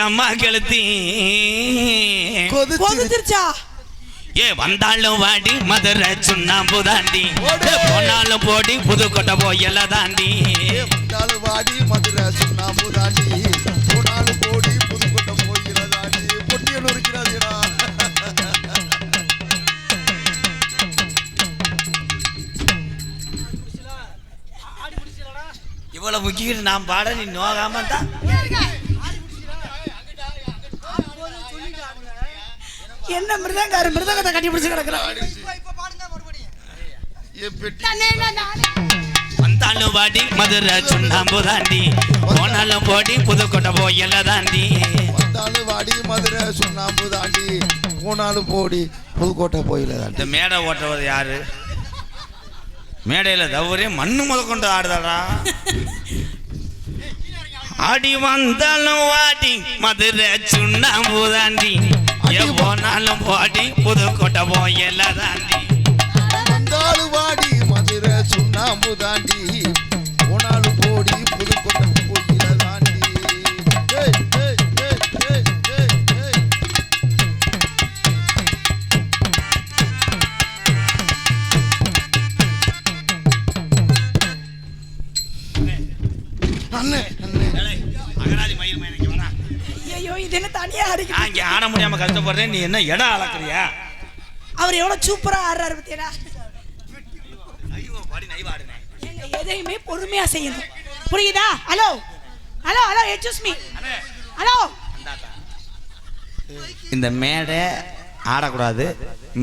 கெளுத்தி கொதிச்சு கொதிச்சிருச்சா? ஏ வந்தாலும் வாடி மதுரை சுண்ணாம்பு தாண்டி போனாலும் போடி புதுக்கோட்டை போயல தாண்டி வந்தாலும் வாடி மதுரை சுண்ணாம்பு தாண்டி போனாலும் போடி புதுக்கோட்டை போகிற தாண்டி பொட்டியன் இருக்கிறாதீரா இவ்வளவு முக்கிட்டு நான் பாட நீ நோகாம தான் என்ன மிருதங்காரு மிருதங்கத்தை கட்டி பிடிச்சு கிடக்குறான் வந்தாலும் வாடி மதுரை சுண்ணாம்பு தாண்டி போனாலும் போடி புதுக்கோட்டை போயல தாண்டி வந்தாலும் வாடி மதுரை சுண்ணாம்பு தாண்டி போனாலும் போடி புதுக்கோட்டை போயில தாண்டி இந்த மேடை ஓட்டுறது யாரு? மேடையில தவறே மண்ணு முத கொண்டு ஆடுதாடா. ஆடி வந்தாலும் வாடி மதுரை சுண்ணாம்பு தாண்டி ஏ போனாலும் போடி புதுக்கோட்டை போயல தாண்டி வந்தாலும் வாடி மதுரை சுண்ணாம்பு தாண்டி. போனாலும் போடி புதுக்கோட்டை போயில தாண்டி. அண்ணே அண்ணே அகராதி மயில் வரா ஐயோ இது என்ன தனியா அடிக்க நான் இங்க ஆட முடியாம கஷ்டப்படுறேன். நீ என்ன இடம் அளக்குறியா? அவர் எவ்வளவு சூப்பரா ஆடுறாரு பத்தியா? ஐயோ பாடி நைவா ஆடுனேன் ஏங்க, எதையுமே பொறுமையா செய்யணும். புரியுதா? Hello hello hello excuse me hello. இந்த மேடை ஆடக்கூடாது.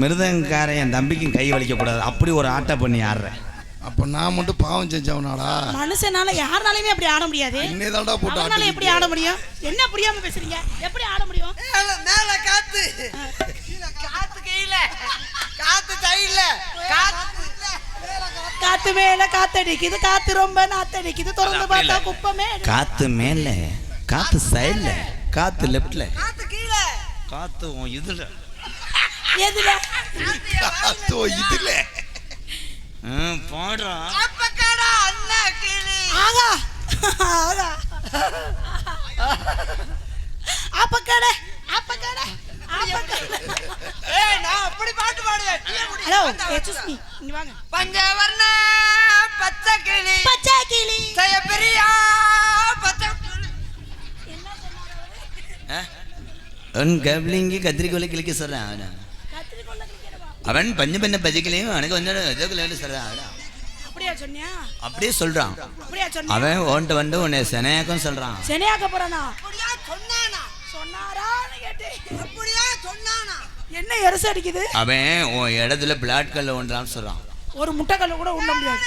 மிருதங்காரன் என் தம்பிக்கும் கை வலிக்கக்கூடாது. அப்படி ஒரு ஆட்டை பண்ணி ஆடுறேன். அப்ப நான் மட்டும் பாவம் செஞ்சவனாடா. மனுஷனால யாருனாலுமே அப்படி ஆட முடியாது. என்னதான்டா போட்டு ஆட்டு எப்படி ஆட முடியும்? என்ன புரியாம பேசுறீங்க? எப்படி ஆட முடியும்? மேல மேல காத்து. காத்து கையில காத்து கையில காத்து காத்து மேல காத்தடிக்குது காத்து ரொம்ப நாத்தடிக்குது. திறந்து. பார்த்தா குப்பமே காத்து மேல காத்து சைடுல காத்து லெஃப்ட்ல. காத்து கீழே. காத்து இதுல. எதுல? காத்தோ இதுல. போடுறா. அப்பக்கடா அண்ணா கிளி. ஆகா. ஆகா. அப்பக்கடை. அப்பக்கடை. அப்பக்கடை. ஏய் நான் அப்படி பாட்டு பாடுவேன். ஹலோ வந்தா, எக்ஸ்கூஸ் வந்தா. மீ இங்க வாங்க. பஞ்சவர்ண பச்சை கிளி. பச்சை கிளி. செய்ய பெரியா பச்சை கிளி. அவன் கப்ளிங்கி கத்திரிக்கோலை கிளிக்க சொல்றான் அவன. அவன் பஞ்சு பண்ண பஜிக்கலையும் எனக்கு வந்து இதுக்குள்ள சொல்றான் அவன. அப்படியா சொன்னியா? அப்படியே சொல்றான். அப்படியா சொன்னியா? அவன் ஓன்ட்டு வந்து உன்னை செனையாக்கும் சொல்றான். சென்னையாக்க போறானா? அப்படியா சொன்னானா? சொன்னாரான்னு கேட்டேன். அப்படியா சொன்னானா? என்ன எரசு அடிக்குது? அவன் உன் இடத்துல பிளாட் கல்ல ஒன்றான்னு சொல்றான். ஒரு முட்டைக்கல்ல கூட உண்ண முடியாது.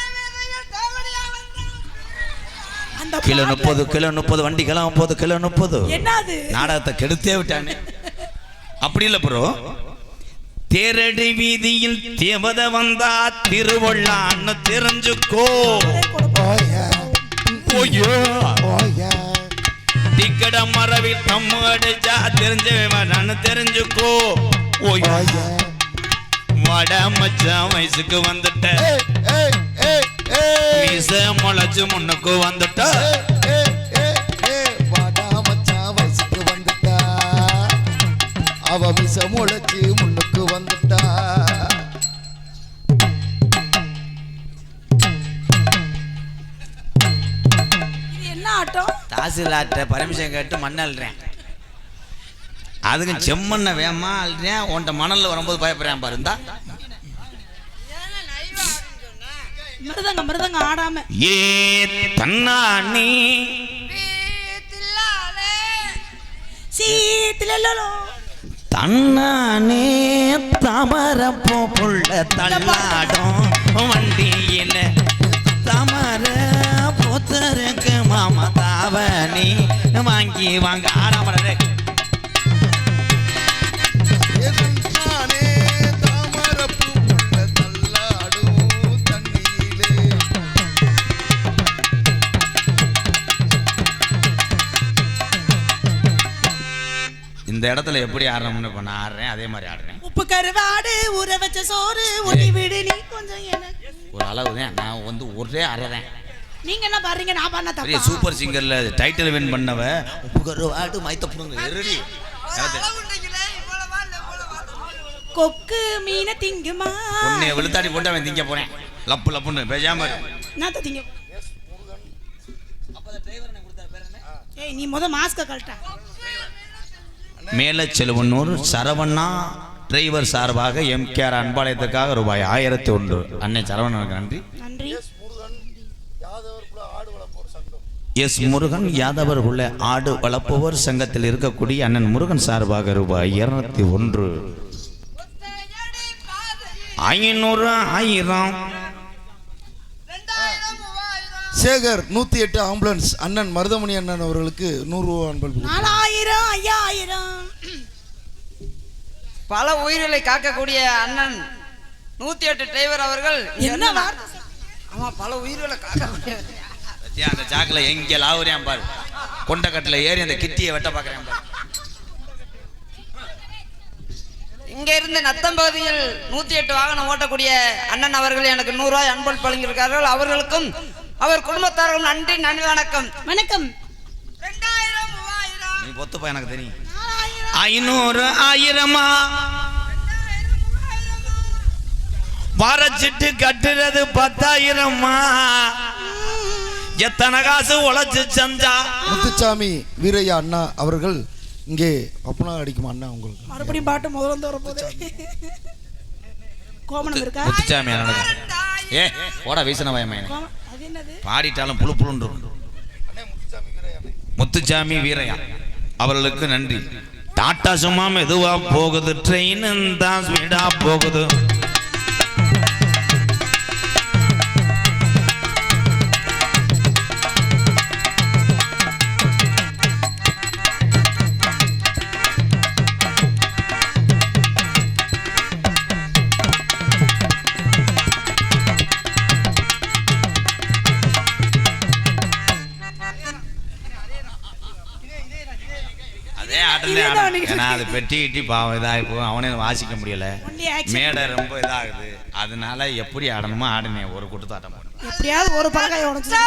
கிலோ முப்பது கிலோ முப்பது வண்டி கிலோ முப்பது கிலோ முப்பது. என்னது? நாடகத்தை கெடுத்தே விட்டானே. அப்படி இல்ல ப்ரோ. தேரடி வீதியில் தேவத வந்தா திருவள்ளான்னு தெரிஞ்சுக்கோ. திக்கட மரவில் தம்மு அடிச்சா தெரிஞ்சவன் தெரிஞ்சுக்கோ. வட மச்சான் வயசுக்கு வந்துட்ட. மீச முளைச்சு முன்னுக்கு வந்துட்ட. வாடா மச்சான் வயசுக்கு வந்துட்டா. அவ மிச முளைச்சு முன்னுக்கு வந்துட்டா. இது என்ன ஆட்டம்? தாசில்தார்ட்ட பர்மிஷன் கேட்டு மண் அள்ளுறேன். அதுக்கு செம்மண்ண வேமா அள்ளுறேன். உன்ட்ட மணல்ல வரும்போது பயப்படுறேன் பாரு இந்தா. ஏன்னா நைவா ஆடுன்னு சொன்னேன் மிருதங்க மிருதங்க ஆடாம. ஏ வீட்டில்லாலே சீட்டிலோ தன்னானே தாமரப்பூ புள்ள தள்ளாடும். வண்டியில தமர புத்தருக்கு மாமா தாவணி. வாங்கி வாங்க ஆடாமடே இந்த இடத்துல எப்படி ஆடுறோம்னு இப்போ நான் ஆடுறேன் அதே மாதிரி ஆடுறேன். உப்பு கருவாடு ஊற வச்ச சோறு ஒட்டி விடு நீ கொஞ்சம் எனக்கு. ஒரு அளவு தான் நான் வந்து ஒரே அறதேன் நீங்க என்ன பாடுறீங்க? நான் பாடின பெரிய தப்பா சூப்பர் சிங்கர்ல டைட்டில் வின் பண்ணவ உப்புகரு ஆடு மைத்த புடுங்க எருடி கொக்கு மீனை திங்குமா? உன்னைய வெளுத்தாடி போட்டு அவன் திங்க போறேன். லப்பு லப்புன்னு பேசாம இரு. என்னத்த திங்க ஏய் நீ முத மாஸ்க கழட்டா. மேல செல்வன்னூர் சரவண்ணா டிரைவர் சார்பாக எம்கேஆர் அன்பாலயத்துக்காக ரூபாய் ஆயிரத்தி ஒன்று. அன்னை சரவணனுக்கு நன்றி. நன்றி. எஸ் முருகன் யாதவர் உள்ள ஆடு வளர்ப்பவர் சங்கத்தில் இருக்கக்கூடிய அண்ணன் முருகன் சார்பாக ரூபாய் இருநூத்தி ஒன்று. ஐநூறு ஆயிரம். சேகர் நூத்தி எட்டு ஆம்புலன்ஸ். அண்ணன் மருதமணி அண்ணன் அவர்களுக்கு நூறு ரூபா அன்பளிப்பு நாலாயிரம் ஐயாயிரம். பல உயிர்களை காக்கக்கூடிய அண்ணன் நூத்தி எட்டு டிரைவர் அவர்கள் இங்க என்ன? வார்த்தை? ஆமா பல உயிர்களை காக்கக்கூடிய அந்த சாக்கில் எங்க லாவுறியான் பாரு. கொண்டக்கட்டில் ஏறி அந்த கிட்டியை வெட்ட பார்க்கறேன் பாரு. இங்க இருந்து நத்தம் பகுதியில் நூத்தி எட்டு வாகனம் ஓட்டக்கூடிய அண்ணன் அவர்கள் எனக்கு நூறு ரூபாய் அன்பளிப்பு வழங்கியிருக்கார்கள் அவர்களுக்கும் அவர் குடும்பத்தார்களும் நன்றி நன்றி வணக்கம். வணக்கம். நீ பொத்துப்பா எனக்கு தெரியும் ஐநூறு ஆயிரமா? வரைச்சிட்டு கட்டுறது பத்தாயிரமா? எத்தனை காசு உழைச்சு செஞ்சா? முத்துச்சாமி வீரையா அண்ணா அவர்கள் இங்கே அப்பனா அடிக்குமா அண்ணா உங்களுக்கு? மறுபடியும் பாட்டு முதல்ல இருந்து வரப்போகுது. கோமணம் இருக்கா? முத்துச்சாமி அண்ணனுக்கு. ஏ போடா வீசன என்னது? பாடிட்டாலும் புழு இருக்கும். முத்துச்சாமி வீரையா அவர்களுக்கு நன்றி. டாட்டா சும்மா மெதுவா போகுது ட்ரெயின் தான் ஸ்பீடா போகுது. அதே ஆட்டம் ஏன்னா அது பெட்டி கிட்டி பாவம் இதாகி போகும். அவனே வாசிக்க முடியல. மேடை ரொம்ப இதாகுது. அதனால எப்படி ஆடணுமோ ஆடினேன் ஒரு குட்டத்தை ஆட்டம் எப்படியாவது ஒரு பலகாய் உடச்சு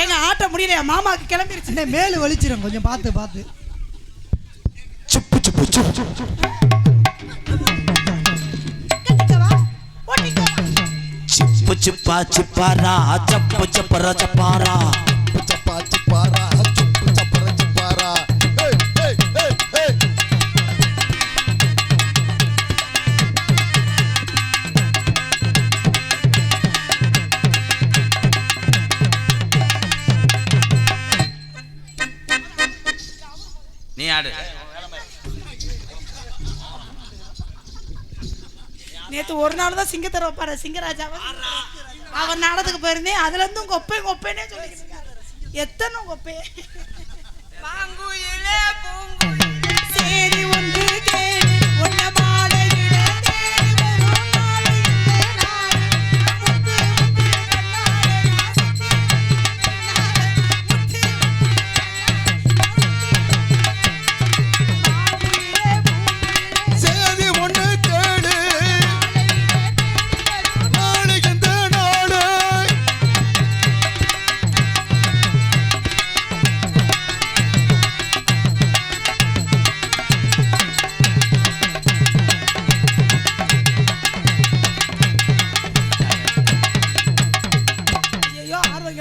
ஏங்க ஆட்ட முடியலையா மாமாக்கு கிளம்பிருச்சு. மேலு வலிச்சிரும். கொஞ்சம் பார்த்து பார்த்து. சுப்பு சுப்பு சுப்பு சுப்பு. சிப்பு சிப்பா சிப்பாரா சப்பு சப்பர சப்பாரா. ஒரு நாள் தான் சிங்கத்தர வைப்பாரு சிங்கராஜாவை. அவர் நாடகத்துக்கு போயிருந்தேன். அதுல இருந்தும் கொப்பை கொப்பைனே சொல்லிக்கிட்டு இருக்காரு. எத்தனை கொப்பை பாங்குயிலே பூங்குயிலே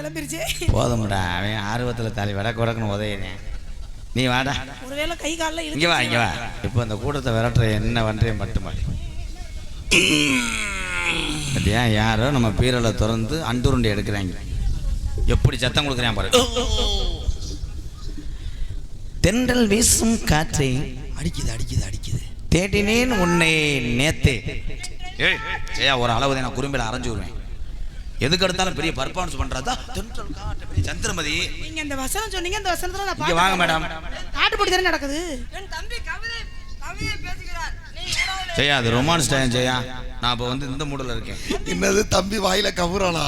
கிளம்பிருச்சு. போதும்டா அவன் ஆர்வத்தில் தலை வடக்கு வடக்குன்னு உதயினேன் நீ வாடா. ஒருவேளை கை காலில் இங்க வா இங்க வா. இப்போ இந்த கூட்டத்தை விரட்டுற என்ன பண்றேன் பட்டு மாடி. பத்தியா யாரோ நம்ம பீரலை திறந்து அண்டுருண்டை எடுக்கிறாங்க. எப்படி சத்தம் கொடுக்குறான் பாரு. தென்றல் வீசும் காற்றை அடிக்குது அடிக்குது அடிக்குது. தேடினேன் உன்னை நேத்தே. ஏய் ஏய் ஒரு அளவு நான் குறும்பில் அரைஞ்சு விடுவேன். எதுக்கு எடுத்தாலும் பெரிய பர்ஃபார்மன்ஸ் பண்றதா? தென்றல் காற்று பெரிய சந்திரமதி. நீங்க இந்த வசனம் சொன்னீங்க இந்த வசனத்துல நான் இங்க வாங்க மேடம். பாட்டு போட்டி தானே நடக்குது? என் தம்பி கவிதை கவிதை பேசுகிறார். ஜெயா அது ரொமான்ஸ் டைம் ஜெயா? நான் இப்போ வந்து இந்த மூடில் இருக்கேன். என்னது தம்பி வாயில கவுறானா?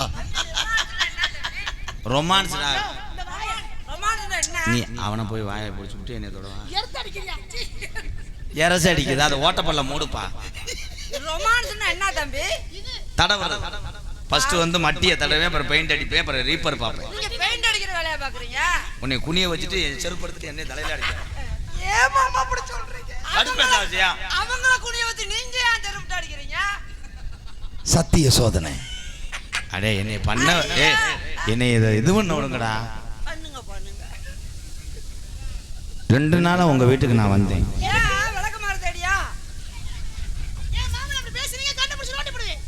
ரொமான்ஸ் ரொமான்ஸ்னா என்ன? நீ அவனை போய் வாயை பிடிச்சி விட்டு என்னை தொடவான். எரச அடிக்குது அதை ஓட்டப்பல்ல மூடுப்பா ரொமான்ஸ்னா என்ன தம்பி? தடவை ஃபர்ஸ்ட் வந்து மட்டியை தடவை அப்புறம் பெயிண்ட் அடிப்பேன் அப்புறம் ரீப்பர் பார்ப்பேன். நீங்க பெயிண்ட் அடிக்கிற வேலையா பாக்குறீங்க உன்னை குனிய வச்சுட்டு செருப்படுத்திட்டு என்னை தலையில அடிக்கிறேன். ஏன் மாமா அப்படி சொல்றீங்க? கடுப்பேத்தா ஜெயா அவங்கள குனிய வச்சு நீங்க ஏன் தெருப்பிட்டு அடிக்கிறீங்க? சத்திய சோதனை. அடே என்னை பண்ண ஏ என்னை இதை இது பண்ண விடுங்கடா. பண்ணுங்க பண்ணுங்க. ரெண்டு நாளா உங்க வீட்டுக்கு நான் வந்தேன் ஏன் விளக்க மாறு தேடியா ஏன் மாமா அப்படி பேசுறீங்க கண்ணை பிடிச்சி ஓட்டி போடுவேன்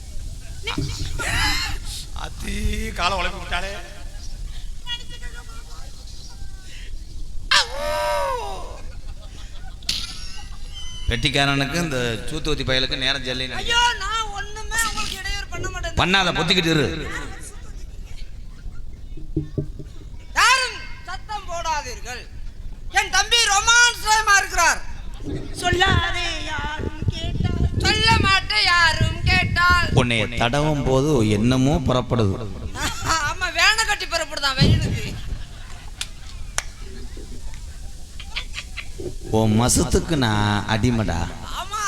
அத்தி காலை உழைப்பு விட்டாலே. வெட்டிக்காரனுக்கு இந்த சூத்துவத்தி பயலுக்கு நேரம் ஜல்லின்னு ஐயோ நான் ஒண்ணுமே உங்களுக்கு இடையூறு பண்ண மாட்டேன். பண்ணாத பொத்திக்கிட்டு இரு. யாரும் சத்தம் போடாதீர்கள். என் தம்பி ரொமான்ஸ்மா இருக்கிறார். சொல்லாதே யாரும் கேட்டால். சொல்ல மாட்டேன் யாரும் கேட்டால். உன்னை தடவும் போது என்னமோ புறப்படுது ஆமா வேண கட்டி பெறப்படுதான் வெயிலுக்கு உன் மசத்துக்கு நான் அடிமடா. ஆமா.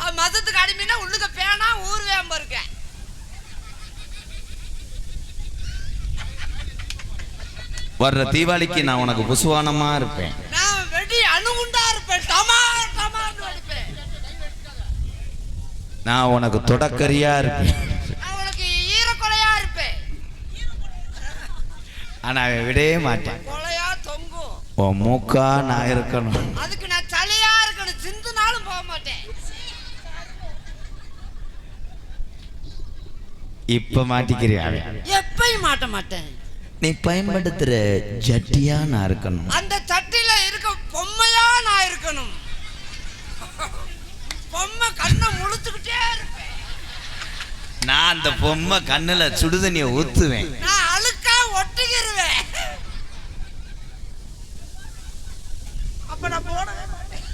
அவன் மதத்துக்கு அடிமைனா உள்ளுக்க பேனா ஊர் வேம்ப இருக்கேன் வர்ற தீபாவளிக்கு நான் உனக்கு புசுவானமா இருப்பேன். நான் வெடி அணுகுண்டா இருப்பேன். டமா டமான்னு அடிப்பேன். நான் உனக்கு தொடக்கரியா இருப்பேன். நான் உனக்கு ஈரக்கொலையா இருப்பேன். ஆனா விடவே மாட்டேன். உன் மூக்கா நான் இருக்கணும். அதுக்கு நான் சளியா இருக்கணும். சிந்துனாலும் போக மாட்டேன். இப்ப மாட்டிக்கிறியா? எப்பயும் மாட்ட மாட்டேன். நீ பயன்படுத்துற ஜட்டியா நான் இருக்கணும். அந்த சட்டில இருக்க பொம்மையா நான் இருக்கணும். பொம்மை கண்ணை முழுத்துக்கிட்டே இருப்பேன். நான் அந்த பொம்மை கண்ணுல சுடுதண்ணிய ஊத்துவேன் நான் அழுக்கா ஒட்டிக்கிருவேன் அப்ப நான் போடவே மாட்டேன்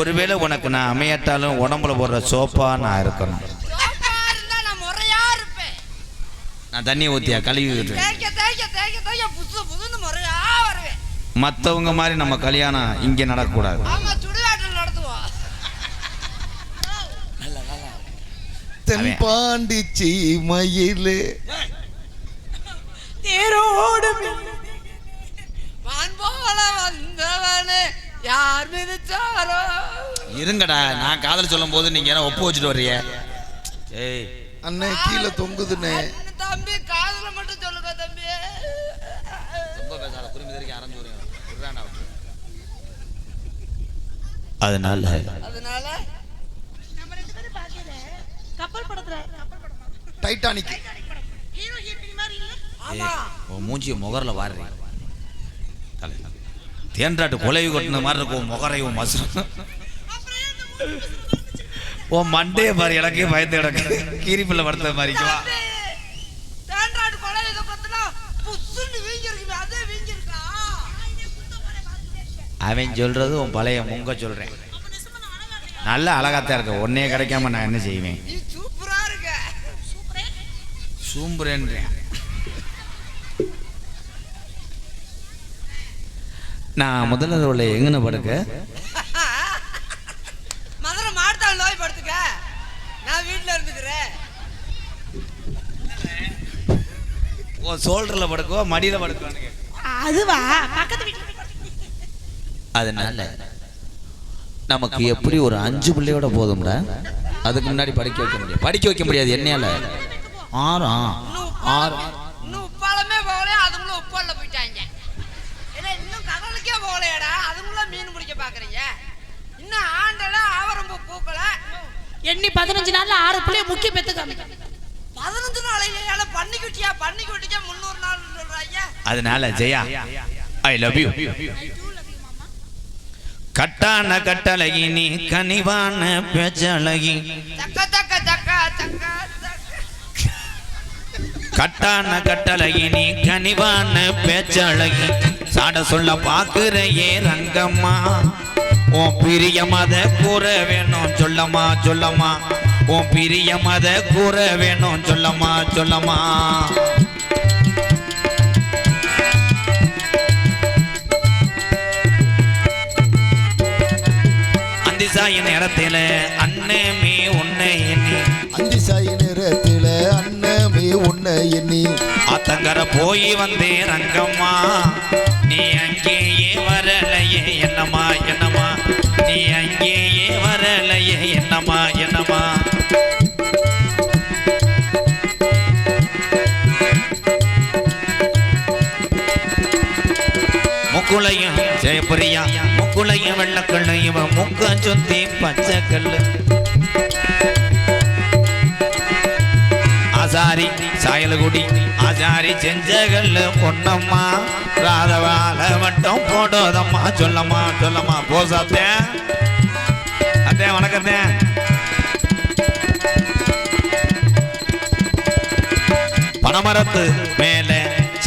ஒருவேளை உனக்கு நான் அமையாட்டாலும் உடம்புல போடுற சோப்பா நான் இருக்கணும். நான் முறையா இருப்பேன். நான் தண்ணியை ஊத்தியா? கழுவி மத்தவங்க மாதிரி நம்ம கல்யாணம் இங்க நடக்கக்கூடாது. தென்பாண்டி சீமையிலே. தேரோடு வந்தவனே யார் மிதிச்சாரோ இருங்கடா நான் காதல் சொல்லும் போது நீங்க என்ன ஒப்பு வச்சுட்டு வர்றீங்க? ஏய். அண்ணே கீழே தொங்குதுண்ணே. அண்ணன் தம்பி காதுல மட்டும் சொல்லுங்க தம்பி. ரொம்ப பேசாத குறும்பி தெரிவிக்க ஆரம்பிச்சு அதனால அதனால? நம்ம ரெண்டு பேரும் பார்க்கல கப்பல் படத்துல. கப்பல் படம் டைட்டானிக். ஹீரோ ஹீரோயின் மாதிரி இல்ல? ஆமா. உன் மூஞ்சிய முகரில் வாடுறீ தேன்றாட்டு கொலை கொட்டின மாதிரி இருக்கும் முகரையும் மசுரும். உன் மண்டைய பாரு எனக்கே பயந்து கிடக்கு. கீரிப்பிள்ளை படுத்த மாதிரிக்குவா அவன் சொல்றது உன் பழைய முங்க சொல்றேன். நல்ல அழகாத்தான் இருக்க. ஒன்னே கிடைக்காம நான் என்ன செய்வேன்? சூம்புறேன்றேன். நான் முதல்ல உள்ள எங்கன படுக்க மதுரை மாடுத்தாள் நோய் படுத்துக்க நான் வீட்டுல இருந்துக்கிறேன் ஓ சோல்டர்ல படுக்கவா மடியில படுக்குவானுங்க அதுவா? பக்கத்து வீட்டுல அதனால நமக்கு எப்படி ஒரு அஞ்சு பிள்ளையோட போதும்டா? அதுக்கு முன்னாடி படிக்க வைக்க முடியாது. படிக்க வைக்க முடியாது என்னையால. ஆறா? ஆறு. உப்பாலமே போகலையா? அதுங்களும் உப்பால போயிட்டாங்க. ஏன்னா இன்னும் கடலுக்கே போகலையாடா? அதுங்களும் மீன் பிடிக்க பாக்குறீங்க. இன்னும் ஆண்டல ஆவரம்பு பூக்கல. எண்ணி பதினஞ்சு நாள்ல ஆறு பிள்ளைய முக்கிய பெத்து காமிக்க பதினஞ்சு நாளையில பண்ணிக்குட்டியா பண்ணிக்குட்டியா முந்நூறு நாள் சொல்றாங்க அதனால ஜெயா ஐ லவ் யூ கட்டான கட்டழகி நீ கனிவான பேச்சழகி கட்டான கட்டழகி நீ கனிவான பேச்சழகி சாட சொல்ல பாக்குறையே ரங்கம்மா. உன் பிரிய மத கூற வேணும் சொல்லம்மா சொல்லம்மா உன் பிரிய மத கூற வேணும். சொல்லம்மா சொல்லம்மா. அந்திசாய நேரத்தில அண்ணமே உன்னை எண்ணி. அந்திசாயி நேரத்தில அண்ணமே உன்னை எண்ணி. ஆத்தங்கர போய் வந்தேன் ரங்கம்மா. நீ அங்கேயே முக்குளையும் ஜெயபுரியா முக்குளையும் வெள்ளக்கண்ணு இவன் முக்க சுத்தி பச்சை கல்லு. ஆசாரி சாயலகுடி ஆசாரி செஞ்ச கல்லு பொன்னம்மா ராதவால மட்டும் போடுவதம்மா சொல்லம்மா சொல்லம்மா போசாத்தே அத்தே வணக்கத்தே. பனமரத்து மே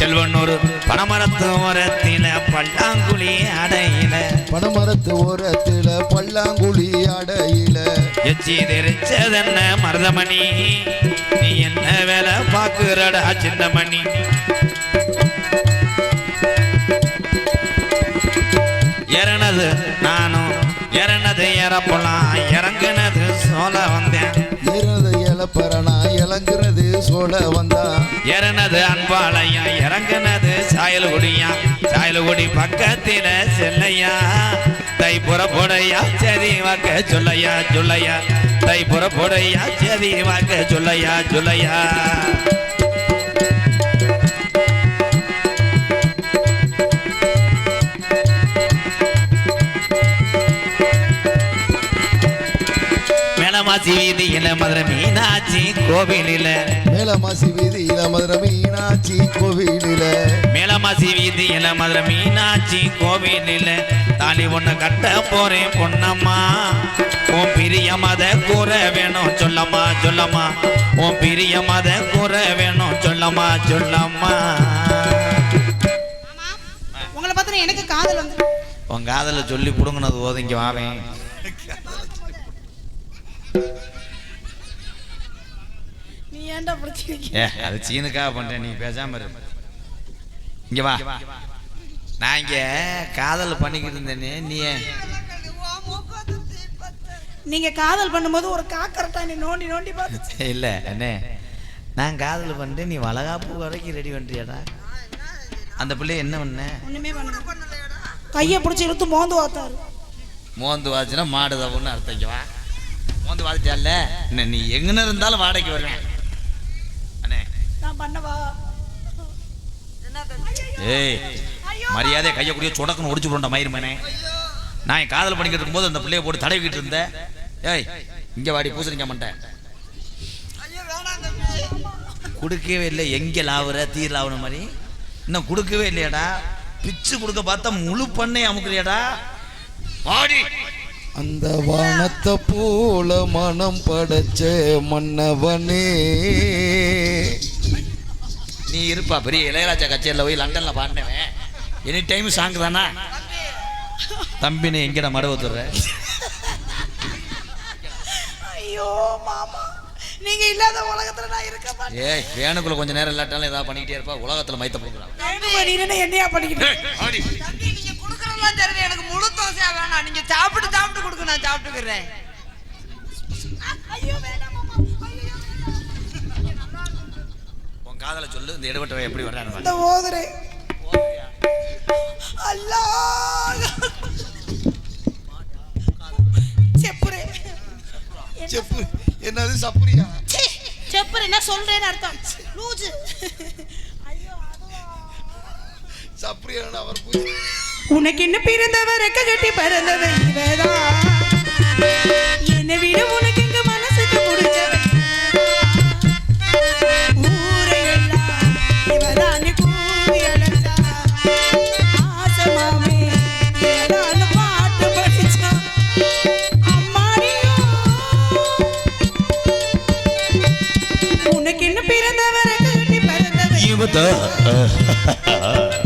செல்வனூர் பனமரத்து மரத்தில பல்லாங்குழி அடையில. பனமரத்து ஓரத்தில பல்லாங்குழி அடையில. எச்சி தெரிச்சதென்ன மருதமணி? நீ என்ன வேலை பாக்குறடா சின்னமணி? இறனது நானும் இறனது இறப்பலாம் இறங்குனது சோல வந்தேன். ஏறது இலப்பறனா இளங்குறது சோழ வந்தான். இறனது அன்பாளையா இறங்கினது சாயல்குடியா சாயல்குடி பக்கத்தில செல்லையா. தை புறப்படையா சரி வாக்க சொல்லையா சொல்லையா. தை புறப்படையா சரி வாக்க சொல்லையா சொல்லையா. மேலமாசி வீதியில மதுரை மீனாட்சி கோவிலில. மேலமாசி வீதியில மதுரை மீனாட்சி கோவிலில. மேலமாசி வீதியில மதுரை மீனாட்சி கோவிலில். தாலி ஒண்ணு கட்ட போறேன் பொன்னம்மா. உன் பிரிய மத கூற வேணும் சொல்லம்மா சொல்லம்மா. உன் பிரிய மத கூற வேணும் சொல்லம்மா சொல்லம்மா. உங்களை பார்த்தா எனக்கு காதல் வந்து உன் காதல சொல்லி புடுங்கினது போது இங்க ஏன்டா பிடிச்சிருக்க ஏ அது சீனுக்காக பண்றேன். நீ பேசாம இரு. இங்க வா. நான் இங்க காதல் பண்ணிக்கிட்டு இருந்தேனே நீ ஏன்? நீங்க காதல் பண்ணும்போது ஒரு காக்கரட்டா நீ நோண்டி நோண்டி பார்த்து இல்ல அண்ணே. நான் காதல் பண்ணிட்டு நீ வளகாப்பு வரைக்கும் ரெடி பண்றியாடா அந்த பிள்ளை என்ன பண்ண? ஒண்ணுமே பண்ணல. கையை பிடிச்சி இழுத்து மோந்து பார்த்தாரு மோந்து வாச்சுன்னா மாடு தப்புன்னு அர்த்தம் இங்க வா. மோந்து வாதிட்டியால என்ன நீ எங்கன இருந்தாலும் வாடகைக்கு வருவேன். நான் பண்ணவா? ஏய் மரியாதை கையை கூடிய சுடக்குன்னு ஒடிச்சு போண்ட மயிர்மனே. நான் என் காதல் பண்ணிக்கிட்டு இருக்கும்போது அந்த பிள்ளைய போட்டு தடவிக்கிட்டு இருந்தேன். ஏய் இங்க வாடி பூசணிக்க மாட்டேன் கொடுக்கவே இல்லை எங்க லாவுற தீர் லாவுன மாதிரி. இன்னும் கொடுக்கவே இல்லையாடா. பிச்சு கொடுக்க பார்த்தா முழு பண்ணை அமுக்குறியாடா. வாடி அந்த வானத்தை போல மனம் படைச்ச மன்னவனே. நீ இருப்பா பெரிய இளையராஜா கச்சேரியில் போய் லண்டன்ல பாடினவன் எனி டைம் சாங் தானா? தம்பி நீ எங்கடா மடவு துற ஐயோ மாமா. நீங்க இல்லாத உலகத்துல நான் இருக்க மாட்டேன். ஏய் வேணுக்குள்ள கொஞ்ச நேரம் இல்லாட்டாலும் ஏதாவது பண்ணிக்கிட்டே இருப்பா. உலகத்துல மைத்த போடுறான் நீ என்னையா பண்ணிக்கிட்டு குடுக்கறதெல்லாம் தெரியுது எனக்கு முழு தோசையா வேணாம். நீங்க சாப்பிட்டு சாப்பிட்டு கொடுங்க நான் சாப்பிட்டுக்கிறேன். உன் காதல சொல்லு இந்த இடவட்டவன் எப்படி வர்றான்னு இந்த ஓதுரே. அல்லா. செப்புரே. செப்பு என்னது சப்புரியா? செப்புரே என்ன சொல்றேன்னு அர்த்தம். லூஜு ஐயோ அதுவா. சப்புரியா அவர் பூஜை உனக்கு என்ன பிறந்தவ ரெக்க கட்டி பிறந்தவ இவதான் என்னை விட உனக்கு எங்க மனசுக்கு முடிச்சவ ஊரையெல்லாம் இவதான் கூவி அழைச்சா என்ன பிறந்தவ கட்டி பிறந்தவ இவதான்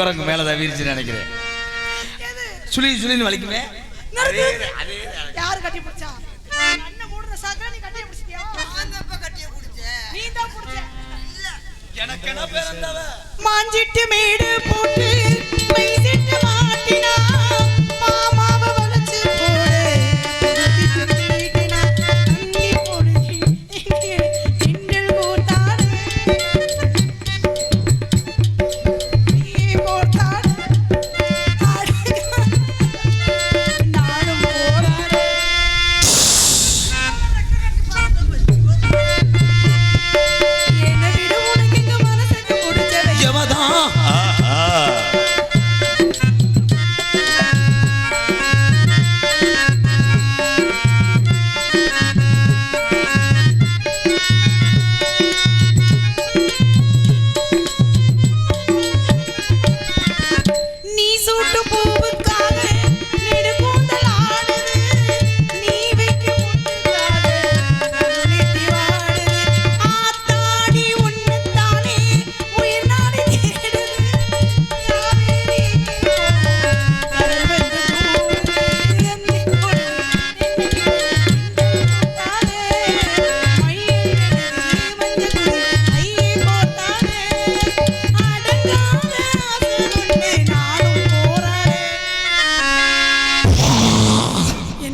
குரங்கு மேலே தவிர்ச்சு நினைக்கிறேன். சுழி சுழின்னு வலிக்குமே? எனக்கு மாஞ்சிட்டு மீடு போட்டு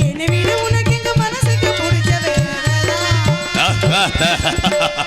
என்ன வீடு உனக்கு எங்க மனசுக்கு பிடிச்ச